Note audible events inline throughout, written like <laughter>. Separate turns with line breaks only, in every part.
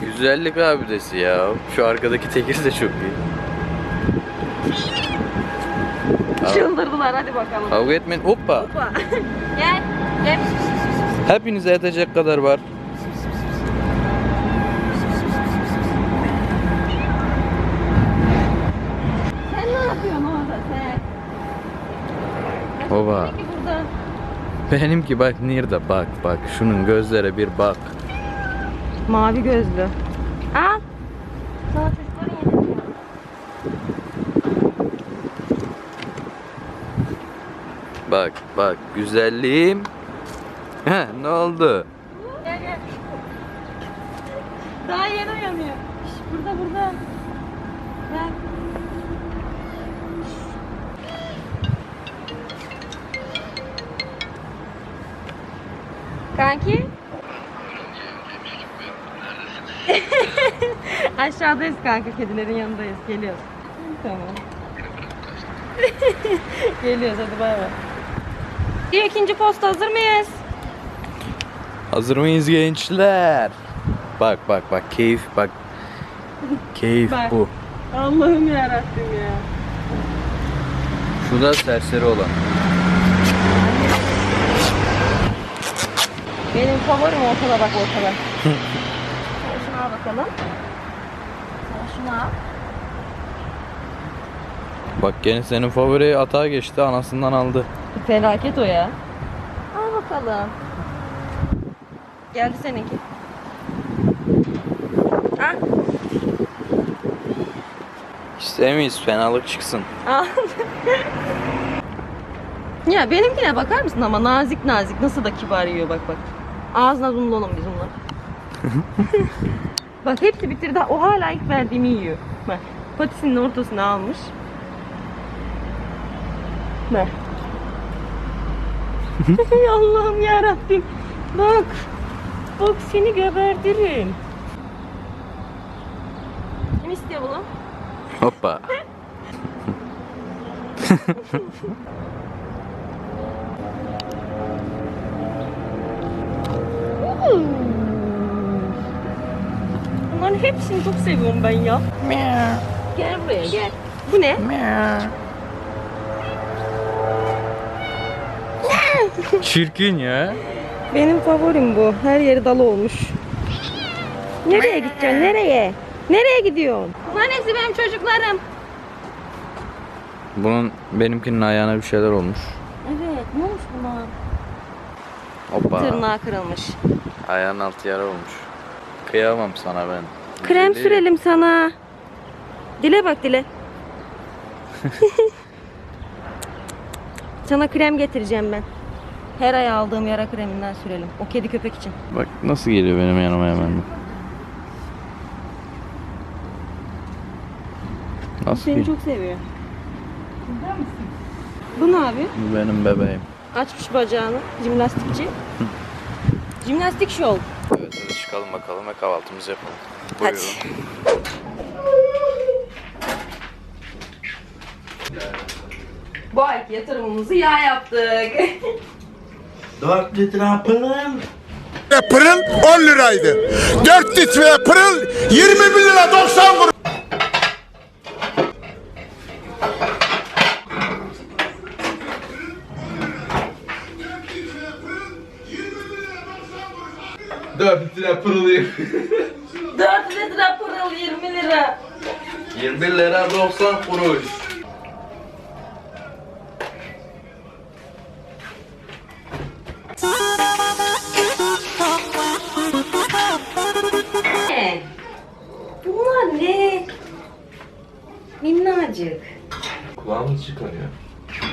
Güzellik abidesi ya. Şu arkadaki tekir de çok iyi.
Çıldırdılar hadi bakalım.
Kavga etmeyin. Hoppa.
Hoppa. <laughs> Gel. Gel.
Hepinize yetecek kadar var.
Sen ne yapıyorsun orada sen? Burada.
Benimki bak nerede bak bak. Şunun gözlere bir bak.
Mavi gözlü. Al. Sana çocukların yedirmiyor.
Bak bak güzelliğim. Heh, ne oldu?
Gel gel. Daha yeni uyanıyor. Şş, burada burada. Gel. Kanki? Aşağıdayız kanka, kedilerin yanındayız. Geliyoruz. Tamam. <laughs> Geliyoruz hadi bay bay. Bir ikinci posta hazır mıyız?
Hazır mıyız gençler? Bak bak bak keyif bak. <laughs> Keyif
Bak.
bu.
Allah'ım yarabbim ya.
Şu da serseri olan.
Benim favorim ortada bak ortada. <laughs> Al bakalım.
Bak gene senin favori atağa geçti anasından aldı.
Felaket o ya. Al bakalım. Geldi seninki. Al.
İstemeyiz fenalık çıksın.
Al. <laughs> ya benimkine bakar mısın ama nazik nazik nasıl da kibar yiyor bak bak. Ağzına zoomlayalım biz onları. <laughs> bak hepsi bitirdi. O hala ilk verdiğimi yiyor. Bak patisinin ortasına almış. Bak. <laughs> Allah'ım ya Rabbim. Bak. Bak seni gebertirim. Kim istiyor bunu?
Hoppa. <laughs>
hepsini çok seviyorum ben ya. Gel buraya gel. Bu ne?
Çirkin ya.
Benim favorim bu. Her yeri dal olmuş. Nereye gideceksin? Nereye? Nereye gidiyorsun? Bunların hepsi benim çocuklarım.
Bunun benimkinin ayağına bir şeyler olmuş.
Evet. Ne olmuş buna?
Hoppa.
Tırnağı kırılmış.
Ayağın altı yara olmuş. Kıyamam sana ben.
Krem sürelim sana. Dile bak dile. <laughs> sana krem getireceğim ben. Her ay aldığım yara kreminden sürelim. O kedi köpek için.
Bak nasıl geliyor benim yanıma hemen. Nasıl
Seni çok seviyor. Bu ne abi?
Bu Benim bebeğim.
Açmış bacağını. Jimnastikçi. Jimnastik şov.
Evet hadi çıkalım bakalım ve kahvaltımızı yapalım.
Hadi.
Buyurun.
Bu ayki yatırımımızı yağ yaptık. <laughs>
4 litre pırıl.
pırıl 10 liraydı. 4 litre pırıl 21 lira 90 kuruş.
Dört lira pırılıyor.
4 litre pırıl 20 lira.
21 lira 90 kuruş.
Ne? Bunlar ne? Minnacık.
Kulağımız çıkanıyor.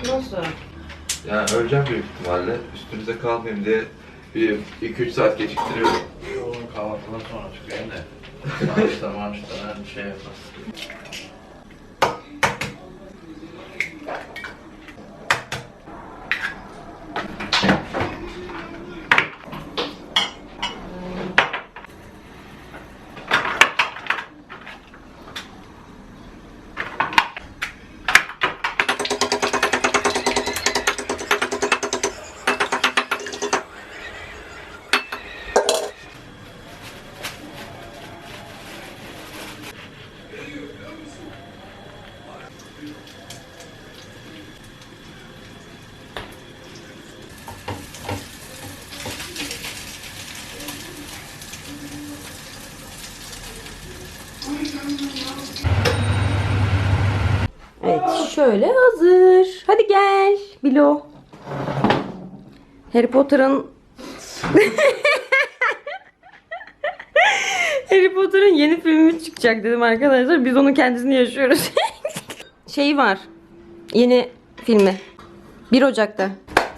Nasıl?
Yani öleceğim büyük ihtimalle. Üstünüze kalmayayım diye bir 2-3 saat geciktiriyorum.
Kahvaltıdan sonra çıkayım da. Maaşta maaşta her şey yaparız.
Şöyle hazır. Hadi gel Bilo. Harry Potter'ın <laughs> Harry Potter'ın yeni filmi çıkacak dedim arkadaşlar. Biz onun kendisini yaşıyoruz. <laughs> Şeyi var. Yeni filmi. 1 Ocak'ta.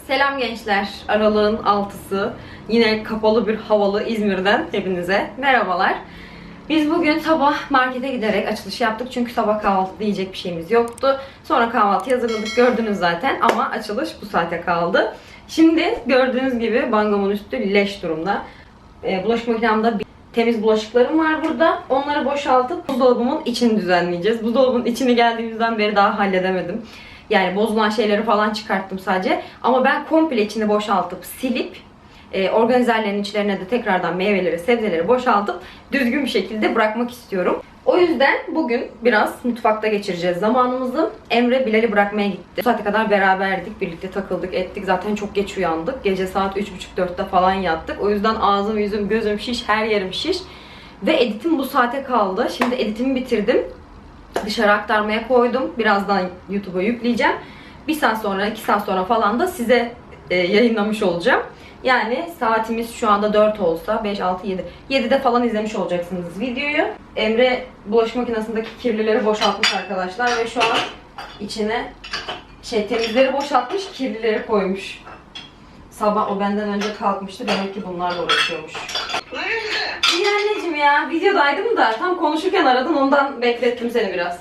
Selam gençler. Aralığın 6'sı. Yine kapalı bir havalı İzmir'den hepinize merhabalar. Biz bugün sabah markete giderek açılış yaptık. Çünkü sabah kahvaltıda yiyecek bir şeyimiz yoktu. Sonra kahvaltı hazırladık gördünüz zaten ama açılış bu saate kaldı. Şimdi gördüğünüz gibi bangamın üstü leş durumda. Ee, bulaşık makinemde bir temiz bulaşıklarım var burada. Onları boşaltıp buzdolabımın içini düzenleyeceğiz. Buzdolabının içini geldiğimizden beri daha halledemedim. Yani bozulan şeyleri falan çıkarttım sadece. Ama ben komple içini boşaltıp silip e, organizerlerin içlerine de tekrardan meyveleri, sebzeleri boşaltıp düzgün bir şekilde bırakmak istiyorum. O yüzden bugün biraz mutfakta geçireceğiz zamanımızı. Emre Bilal'i bırakmaya gitti. Bu saate kadar beraberdik, birlikte takıldık, ettik. Zaten çok geç uyandık. Gece saat 3.30-4'te falan yattık. O yüzden ağzım, yüzüm, gözüm şiş, her yerim şiş. Ve editim bu saate kaldı. Şimdi editimi bitirdim. Dışarı aktarmaya koydum. Birazdan YouTube'a yükleyeceğim. Bir saat sonra, iki saat sonra falan da size e, yayınlamış olacağım. Yani saatimiz şu anda 4 olsa 5, 6, 7. 7'de falan izlemiş olacaksınız videoyu. Emre bulaşık makinesindeki kirlileri boşaltmış arkadaşlar ve şu an içine şey temizleri boşaltmış, kirlileri koymuş. Sabah o benden önce kalkmıştı. Demek ki bunlarla uğraşıyormuş. İyi anneciğim ya. Videodaydım da tam konuşurken aradın ondan beklettim seni biraz.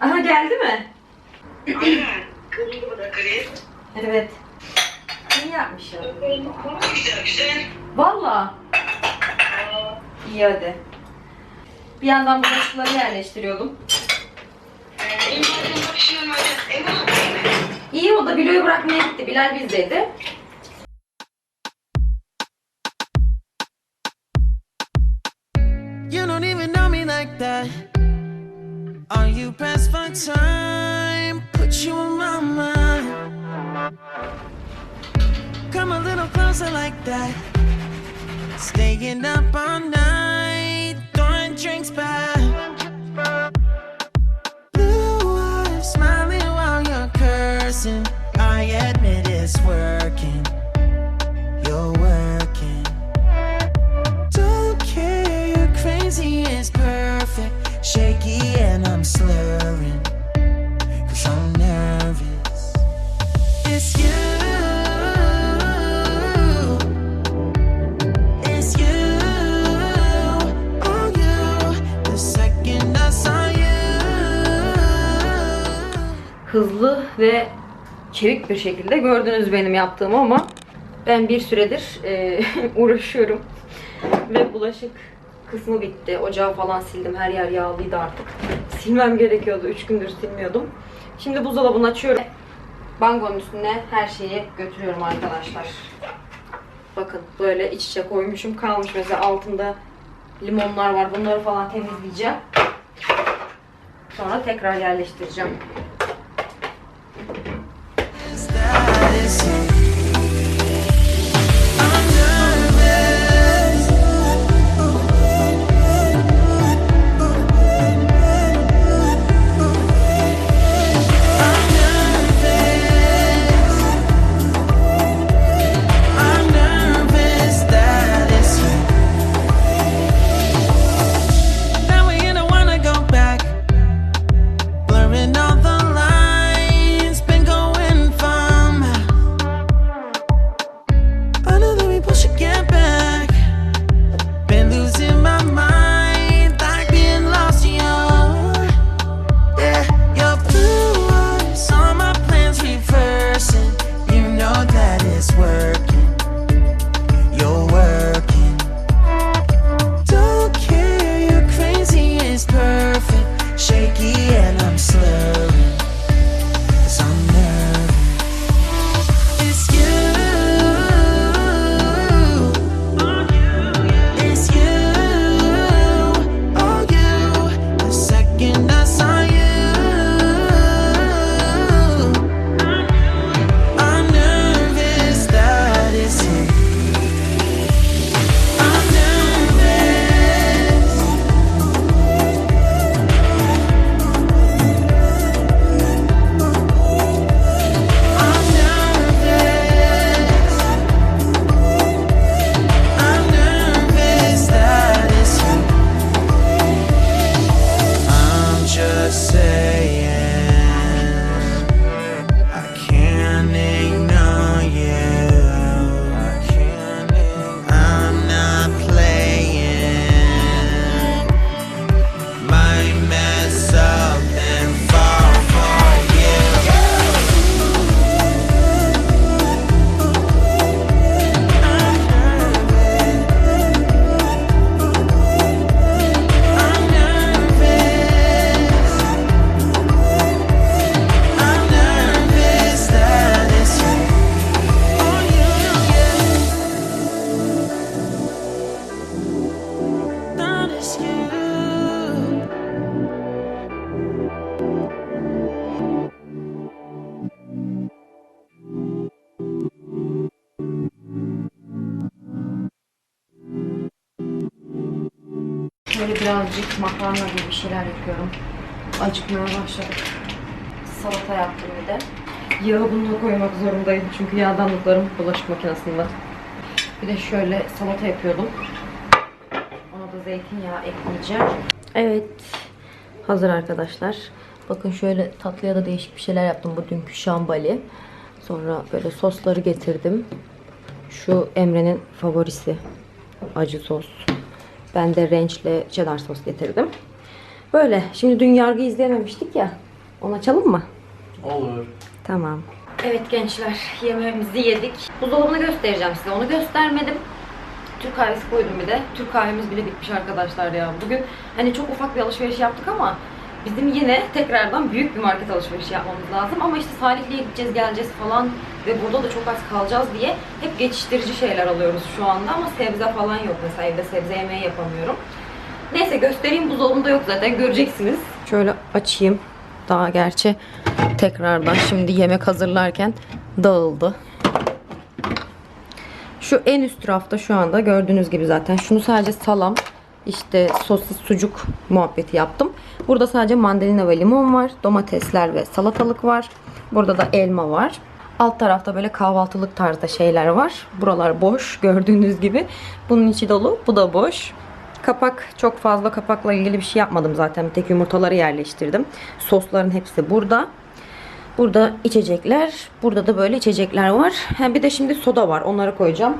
Aha geldi mi? Evet. İyi yapmış ya. Valla. İyi hadi. Bir yandan bulaşıkları yerleştiriyordum. İyi o da Bilo'yu bırakmaya gitti. Bilal bizdeydi.
You don't even know me like that. Are you pressed for time? Put you in my mind. Come a little closer like that. Staying up all night, throwing drinks back. Blue eyes smiling while you're cursing. I admit it's working. You're working. Don't care, you're crazy, it's perfect. Shaky and I'm slurring. Cause I'm nervous. It's you.
Hızlı ve çevik bir şekilde gördünüz benim yaptığımı ama ben bir süredir e, <laughs> uğraşıyorum ve bulaşık kısmı bitti. Ocağı falan sildim. Her yer yağlıydı artık. Silmem gerekiyordu. 3 gündür silmiyordum. Şimdi buzdolabını açıyorum. Bangonun üstüne her şeyi götürüyorum arkadaşlar. Bakın böyle iç içe koymuşum. Kalmış mesela altında limonlar var. Bunları falan temizleyeceğim. Sonra tekrar yerleştireceğim. Şöyle birazcık makarna gibi bir şeyler yapıyorum. Acıkmaya başladık. Salata yaptım bir de. Yağı bununla koymak zorundaydım çünkü yağdanlıklarım bulaşık makinesinde. Bir de şöyle salata yapıyordum. Ona da zeytinyağı ekleyeceğim. Evet. Hazır arkadaşlar. Bakın şöyle tatlıya da değişik bir şeyler yaptım. Bu dünkü şambali. Sonra böyle sosları getirdim. Şu Emre'nin favorisi. Acı sos. Ben de ranch'le cheddar sos getirdim. Böyle. Şimdi dün yargı izleyememiştik ya. Onu açalım mı?
Olur.
Tamam. Evet gençler yemeğimizi yedik. Buzdolabını göstereceğim size. Onu göstermedim. Türk kahvesi koydum bir de. Türk kahvemiz bile bitmiş arkadaşlar ya. Bugün hani çok ufak bir alışveriş yaptık ama bizim yine tekrardan büyük bir market alışverişi yapmamız lazım. Ama işte Salihli'ye gideceğiz, geleceğiz falan ve burada da çok az kalacağız diye hep geçiştirici şeyler alıyoruz şu anda ama sebze falan yok mesela evde sebze yemeği yapamıyorum. Neyse göstereyim buzdolabında yok zaten göreceksiniz. Şöyle açayım. Daha gerçi tekrardan şimdi yemek hazırlarken dağıldı. Şu en üst rafta şu anda gördüğünüz gibi zaten şunu sadece salam işte sosis sucuk muhabbeti yaptım. Burada sadece mandalina ve limon var. Domatesler ve salatalık var. Burada da elma var. Alt tarafta böyle kahvaltılık tarzda şeyler var. Buralar boş <laughs> gördüğünüz gibi. Bunun içi dolu. Bu da boş. Kapak çok fazla kapakla ilgili bir şey yapmadım zaten. Bir tek yumurtaları yerleştirdim. Sosların hepsi burada. Burada içecekler. Burada da böyle içecekler var. Ha, bir de şimdi soda var. Onları koyacağım.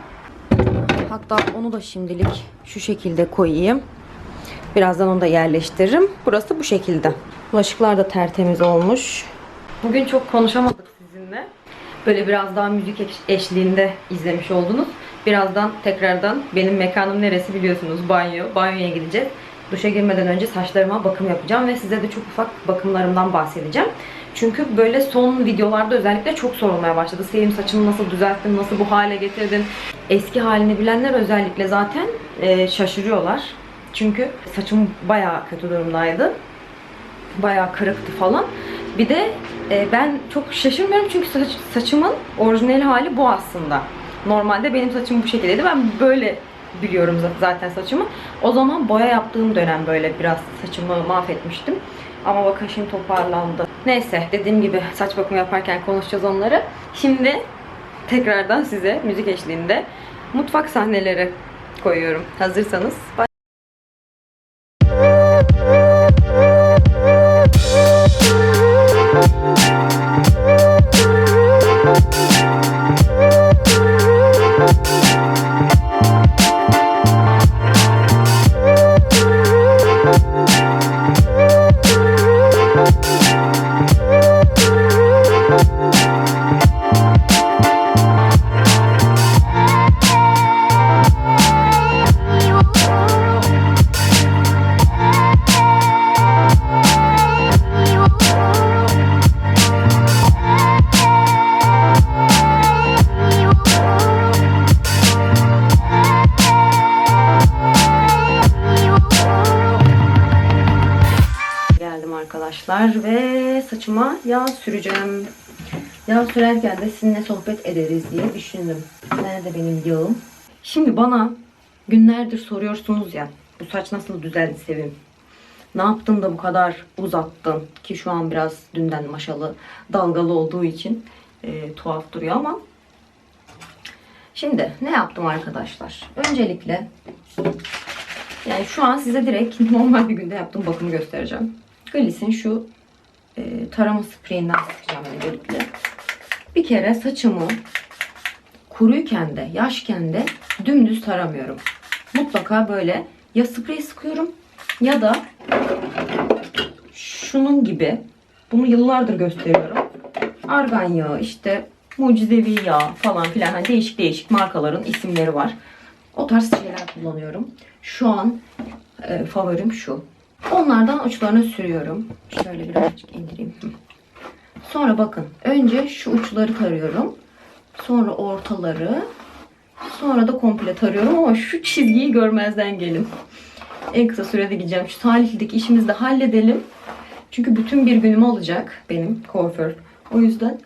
Hatta onu da şimdilik şu şekilde koyayım. Birazdan onu da yerleştiririm. Burası bu şekilde. Bulaşıklar da tertemiz olmuş. Bugün çok konuşamadık sizinle. Böyle biraz daha müzik eş- eşliğinde izlemiş oldunuz. Birazdan tekrardan benim mekanım neresi biliyorsunuz banyo. Banyoya gideceğiz. Duşa girmeden önce saçlarıma bakım yapacağım ve size de çok ufak bakımlarımdan bahsedeceğim. Çünkü böyle son videolarda özellikle çok sorulmaya başladı. Sevim saçını nasıl düzelttin, nasıl bu hale getirdin? Eski halini bilenler özellikle zaten e, şaşırıyorlar. Çünkü saçım bayağı kötü durumdaydı bayağı kırıktı falan. Bir de e, ben çok şaşırmıyorum çünkü saç, saçımın orijinal hali bu aslında. Normalde benim saçım bu şekildeydi. Ben böyle biliyorum za- zaten saçımı. O zaman boya yaptığım dönem böyle biraz saçımı mahvetmiştim. Ama bakın şimdi toparlandı. Neyse dediğim gibi saç bakımı yaparken konuşacağız onları. Şimdi tekrardan size müzik eşliğinde mutfak sahneleri koyuyorum. Hazırsanız yağ süreceğim. Yağ sürerken de sizinle sohbet ederiz diye düşündüm. Nerede benim yağım? Şimdi bana günlerdir soruyorsunuz ya bu saç nasıl düzeldi Sevim? Ne yaptın da bu kadar uzattın? Ki şu an biraz dünden maşalı dalgalı olduğu için e, tuhaf duruyor ama Şimdi ne yaptım arkadaşlar? Öncelikle yani şu an size direkt normal bir günde yaptığım bakımı göstereceğim. Glitz'in şu e, tarama spreyinden sıkacağım öncelikle. Bir kere saçımı kuruyken de yaşken de dümdüz taramıyorum. Mutlaka böyle ya sprey sıkıyorum ya da şunun gibi bunu yıllardır gösteriyorum. Argan yağı işte mucizevi yağ falan filan hani değişik değişik markaların isimleri var. O tarz şeyler kullanıyorum. Şu an e, favorim şu. Onlardan uçlarını sürüyorum. Şöyle birazcık indireyim. Sonra bakın. Önce şu uçları tarıyorum. Sonra ortaları. Sonra da komple tarıyorum ama şu çizgiyi görmezden gelin. En kısa sürede gideceğim. Şu Salihli'deki işimizi de halledelim. Çünkü bütün bir günümü alacak benim kuaför. O yüzden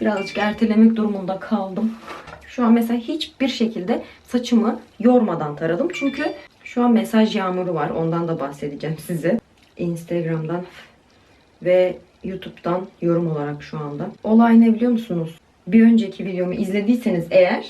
birazcık ertelemek durumunda kaldım. Şu an mesela hiçbir şekilde saçımı yormadan taradım. Çünkü şu an mesaj yağmuru var. Ondan da bahsedeceğim size. Instagram'dan ve YouTube'dan yorum olarak şu anda. Olay ne biliyor musunuz? Bir önceki videomu izlediyseniz eğer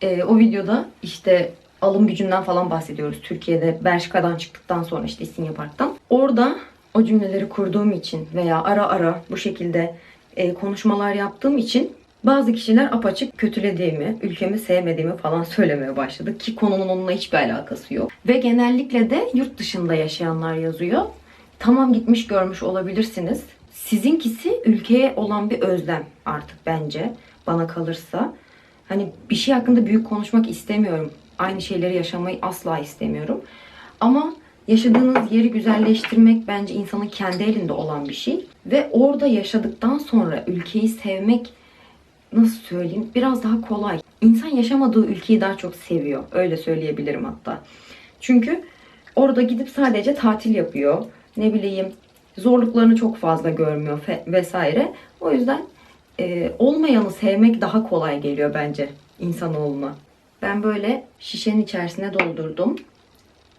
e, o videoda işte alım gücünden falan bahsediyoruz. Türkiye'de Bershka'dan çıktıktan sonra işte İstinye Park'tan. Orada o cümleleri kurduğum için veya ara ara bu şekilde e, konuşmalar yaptığım için bazı kişiler apaçık kötülediğimi, ülkemi sevmediğimi falan söylemeye başladı. Ki konunun onunla hiçbir alakası yok. Ve genellikle de yurt dışında yaşayanlar yazıyor. Tamam gitmiş görmüş olabilirsiniz. Sizinkisi ülkeye olan bir özlem artık bence bana kalırsa. Hani bir şey hakkında büyük konuşmak istemiyorum. Aynı şeyleri yaşamayı asla istemiyorum. Ama yaşadığınız yeri güzelleştirmek bence insanın kendi elinde olan bir şey. Ve orada yaşadıktan sonra ülkeyi sevmek nasıl söyleyeyim biraz daha kolay. İnsan yaşamadığı ülkeyi daha çok seviyor. Öyle söyleyebilirim hatta. Çünkü orada gidip sadece tatil yapıyor. Ne bileyim zorluklarını çok fazla görmüyor vesaire. O yüzden e, olmayanı sevmek daha kolay geliyor bence insanoğluna. Ben böyle şişenin içerisine doldurdum.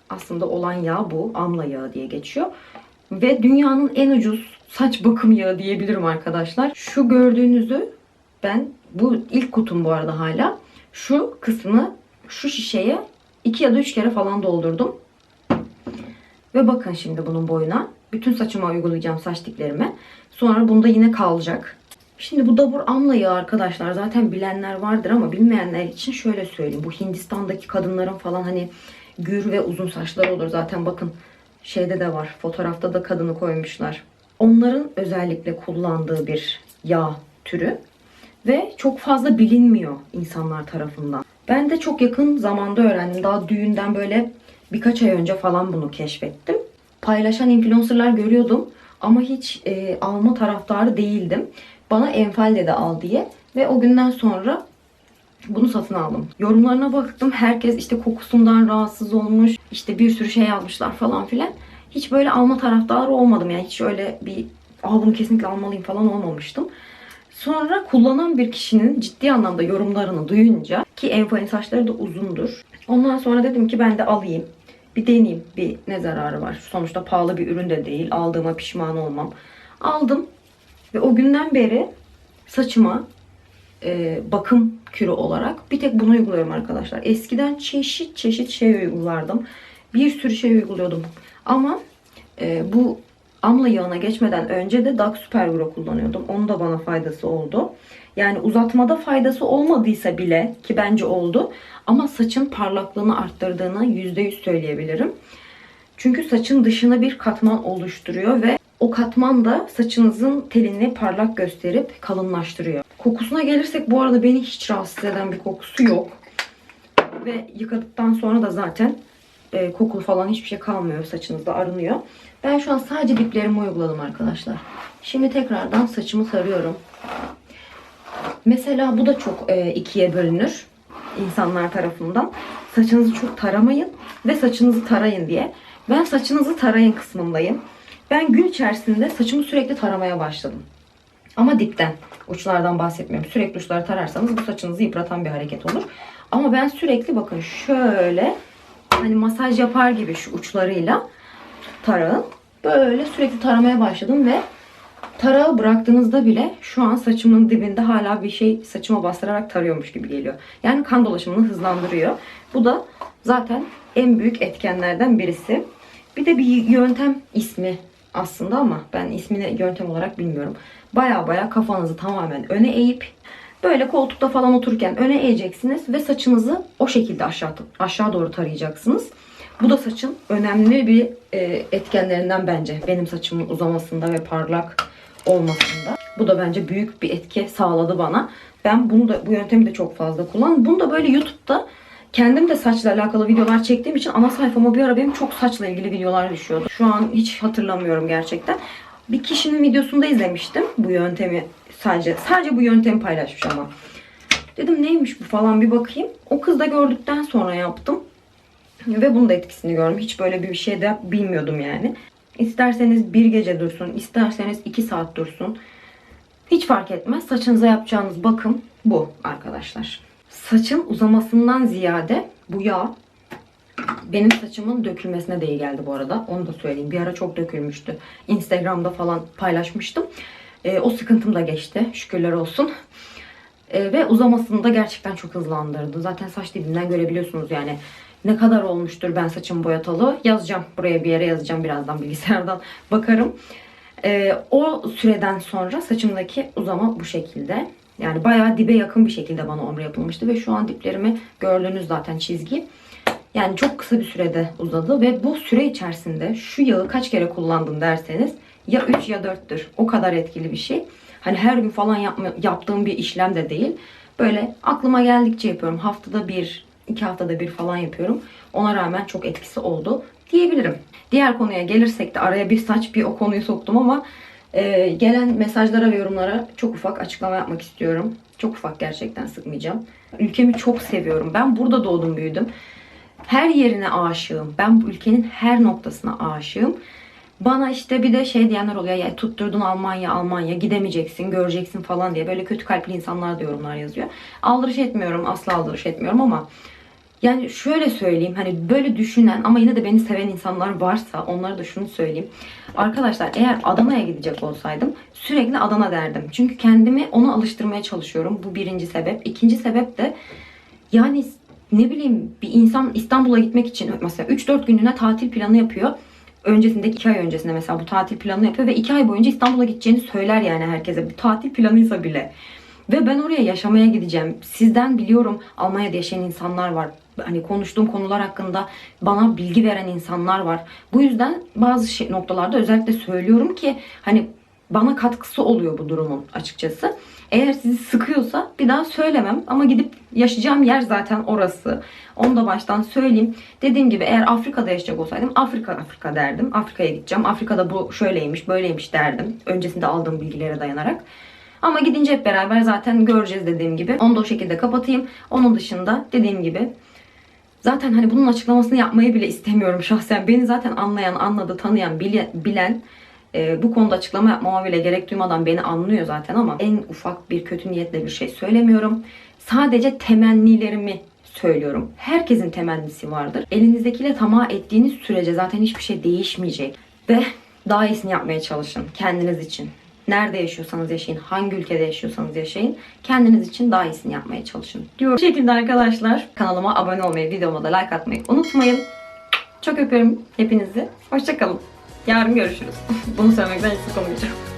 Aslında olan yağ bu. Amla yağı diye geçiyor. Ve dünyanın en ucuz saç bakım yağı diyebilirim arkadaşlar. Şu gördüğünüzü ben bu ilk kutum bu arada hala. Şu kısmı şu şişeye iki ya da üç kere falan doldurdum. Ve bakın şimdi bunun boyuna. Bütün saçıma uygulayacağım saç diplerime. Sonra bunda yine kalacak. Şimdi bu dabur amla arkadaşlar zaten bilenler vardır ama bilmeyenler için şöyle söyleyeyim. Bu Hindistan'daki kadınların falan hani gür ve uzun saçları olur. Zaten bakın şeyde de var. Fotoğrafta da kadını koymuşlar. Onların özellikle kullandığı bir yağ türü ve çok fazla bilinmiyor insanlar tarafından. Ben de çok yakın zamanda öğrendim. Daha düğünden böyle birkaç ay önce falan bunu keşfettim. Paylaşan influencerlar görüyordum ama hiç e, alma taraftarı değildim. Bana enfal dedi al diye ve o günden sonra bunu satın aldım. Yorumlarına baktım. Herkes işte kokusundan rahatsız olmuş. İşte bir sürü şey yazmışlar falan filan. Hiç böyle alma taraftarı olmadım. Yani hiç öyle bir Aa, bunu kesinlikle almalıyım falan olmamıştım. Sonra kullanan bir kişinin ciddi anlamda yorumlarını duyunca ki enfalin saçları da uzundur. Ondan sonra dedim ki ben de alayım. Bir deneyeyim. Bir ne zararı var. Sonuçta pahalı bir ürün de değil. Aldığıma pişman olmam. Aldım. Ve o günden beri saçıma e, bakım kürü olarak bir tek bunu uyguluyorum arkadaşlar. Eskiden çeşit çeşit şey uygulardım. Bir sürü şey uyguluyordum. Ama e, bu amla yağına geçmeden önce de Dax Supergro kullanıyordum. Onun da bana faydası oldu. Yani uzatmada faydası olmadıysa bile ki bence oldu. Ama saçın parlaklığını arttırdığını %100 söyleyebilirim. Çünkü saçın dışına bir katman oluşturuyor ve o katman da saçınızın telini parlak gösterip kalınlaştırıyor. Kokusuna gelirsek bu arada beni hiç rahatsız eden bir kokusu yok. Ve yıkadıktan sonra da zaten e, kokulu falan hiçbir şey kalmıyor saçınızda arınıyor. Ben şu an sadece diplerimi uyguladım arkadaşlar. Şimdi tekrardan saçımı sarıyorum. Mesela bu da çok e, ikiye bölünür insanlar tarafından. Saçınızı çok taramayın ve saçınızı tarayın diye. Ben saçınızı tarayın kısmındayım. Ben gün içerisinde saçımı sürekli taramaya başladım. Ama dipten, uçlardan bahsetmiyorum. Sürekli uçları tararsanız bu saçınızı yıpratan bir hareket olur. Ama ben sürekli bakın şöyle hani masaj yapar gibi şu uçlarıyla tarağın böyle sürekli taramaya başladım ve tarağı bıraktığınızda bile şu an saçımın dibinde hala bir şey saçıma bastırarak tarıyormuş gibi geliyor. Yani kan dolaşımını hızlandırıyor. Bu da zaten en büyük etkenlerden birisi. Bir de bir yöntem ismi aslında ama ben ismini yöntem olarak bilmiyorum. Baya baya kafanızı tamamen öne eğip böyle koltukta falan otururken öne eğeceksiniz ve saçınızı o şekilde aşağı aşağı doğru tarayacaksınız. Bu da saçın önemli bir e, etkenlerinden bence. Benim saçımın uzamasında ve parlak olmasında. Bu da bence büyük bir etki sağladı bana. Ben bunu da bu yöntemi de çok fazla kullandım. Bunu da böyle YouTube'da kendim de saçla alakalı videolar çektiğim için ana sayfama bir ara benim çok saçla ilgili videolar düşüyordu. Şu an hiç hatırlamıyorum gerçekten. Bir kişinin videosunda izlemiştim bu yöntemi sadece. Sadece bu yöntemi paylaşmış ama. Dedim neymiş bu falan bir bakayım. O kız da gördükten sonra yaptım. Ve bunun da etkisini gördüm. Hiç böyle bir şey de bilmiyordum yani. İsterseniz bir gece dursun, isterseniz iki saat dursun. Hiç fark etmez. Saçınıza yapacağınız bakım bu arkadaşlar. Saçın uzamasından ziyade bu yağ benim saçımın dökülmesine de iyi geldi bu arada. Onu da söyleyeyim. Bir ara çok dökülmüştü. Instagram'da falan paylaşmıştım. Ee, o sıkıntım da geçti. Şükürler olsun. Ee, ve uzamasını da gerçekten çok hızlandırdı. Zaten saç dibinden görebiliyorsunuz yani. Ne kadar olmuştur ben saçımı boyatalı. Yazacağım. Buraya bir yere yazacağım birazdan bilgisayardan <laughs> bakarım. Ee, o süreden sonra saçımdaki uzama bu şekilde. Yani bayağı dibe yakın bir şekilde bana omre yapılmıştı. Ve şu an diplerimi gördünüz zaten çizgi. Yani çok kısa bir sürede uzadı ve bu süre içerisinde şu yağı kaç kere kullandım derseniz ya 3 ya 4'tür. O kadar etkili bir şey. Hani her gün falan yapma, yaptığım bir işlem de değil. Böyle aklıma geldikçe yapıyorum. Haftada bir, iki haftada bir falan yapıyorum. Ona rağmen çok etkisi oldu diyebilirim. Diğer konuya gelirsek de araya bir saç bir o konuyu soktum ama e, gelen mesajlara ve yorumlara çok ufak açıklama yapmak istiyorum. Çok ufak gerçekten sıkmayacağım. Ülkemi çok seviyorum. Ben burada doğdum büyüdüm. Her yerine aşığım. Ben bu ülkenin her noktasına aşığım. Bana işte bir de şey diyenler oluyor ya tutturdun Almanya Almanya gidemeyeceksin göreceksin falan diye böyle kötü kalpli insanlar da yorumlar yazıyor. Aldırış etmiyorum asla aldırış etmiyorum ama yani şöyle söyleyeyim hani böyle düşünen ama yine de beni seven insanlar varsa onlara da şunu söyleyeyim. Arkadaşlar eğer Adana'ya gidecek olsaydım sürekli Adana derdim. Çünkü kendimi ona alıştırmaya çalışıyorum. Bu birinci sebep. İkinci sebep de yani ne bileyim bir insan İstanbul'a gitmek için mesela 3-4 günlüğüne tatil planı yapıyor. Öncesinde 2 ay öncesinde mesela bu tatil planı yapıyor ve 2 ay boyunca İstanbul'a gideceğini söyler yani herkese. Bu tatil planıysa bile. Ve ben oraya yaşamaya gideceğim. Sizden biliyorum Almanya'da yaşayan insanlar var. Hani konuştuğum konular hakkında bana bilgi veren insanlar var. Bu yüzden bazı şey, noktalarda özellikle söylüyorum ki hani bana katkısı oluyor bu durumun açıkçası. Eğer sizi sıkıyorsa bir daha söylemem ama gidip yaşayacağım yer zaten orası. Onu da baştan söyleyeyim. Dediğim gibi eğer Afrika'da yaşayacak olsaydım Afrika Afrika derdim. Afrika'ya gideceğim. Afrika'da bu şöyleymiş böyleymiş derdim. Öncesinde aldığım bilgilere dayanarak. Ama gidince hep beraber zaten göreceğiz dediğim gibi. Onu da o şekilde kapatayım. Onun dışında dediğim gibi zaten hani bunun açıklamasını yapmayı bile istemiyorum şahsen. Beni zaten anlayan, anladı, tanıyan, bile- bilen e, bu konuda açıklama yapmama bile gerek duymadan beni anlıyor zaten ama en ufak bir kötü niyetle bir şey söylemiyorum. Sadece temennilerimi söylüyorum. Herkesin temennisi vardır. Elinizdekiyle tamah ettiğiniz sürece zaten hiçbir şey değişmeyecek. Ve daha iyisini yapmaya çalışın kendiniz için. Nerede yaşıyorsanız yaşayın, hangi ülkede yaşıyorsanız yaşayın. Kendiniz için daha iyisini yapmaya çalışın. Diyorum. Bu şekilde arkadaşlar kanalıma abone olmayı, videoma da like atmayı unutmayın. Çok öpüyorum hepinizi. Hoşçakalın. Yarın görüşürüz. <laughs> Bunu söylemekten hiç sıkılmayacağım.